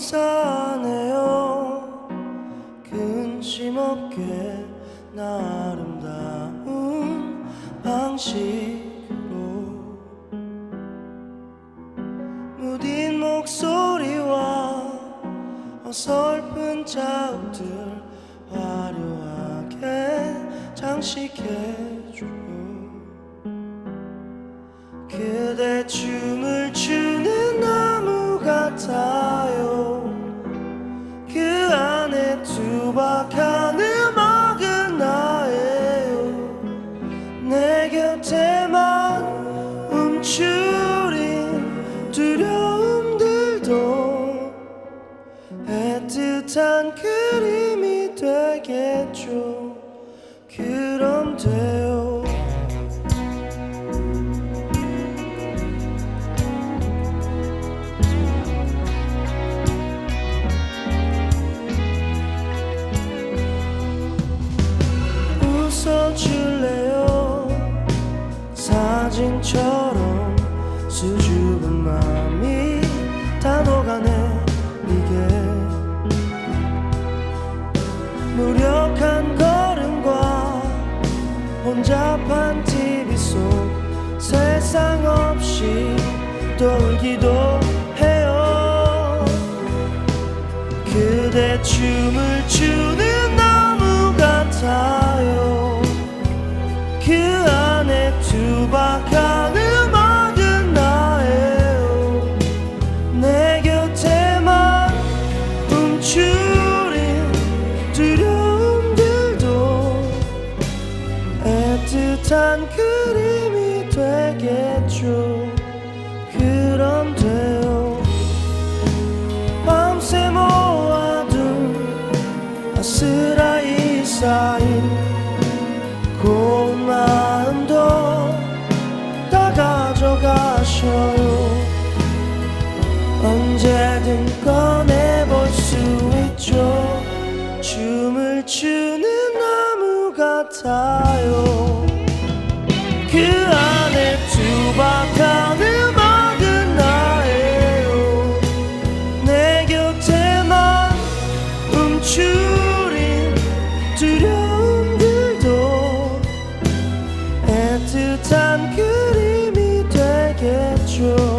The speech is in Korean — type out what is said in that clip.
인사하네요. 근심 없게 나 아름다운 방식으로 무딘 목소리와 어설픈 자욱들 화려하게 장식해줘요 그대 춤을 추 투박한 음악은 나예요. 내 곁에만 움츠린 두려움들도 애틋한 그림이 되겠죠. 그 사진처럼 수줍은 마음이 다 녹아내리게 무력한 걸음과 혼잡한 TV 속 세상 없이 돌기도 해요. 그대 춤을 추 애틋한 그림이 되겠죠. 그럼 돼요. 밤새 모아둔 아스라이 쌓인 고운 마음도 다 가져가셔요. 언제든 꺼내볼 수 있죠. 춤을 추는 나무 같아요 control.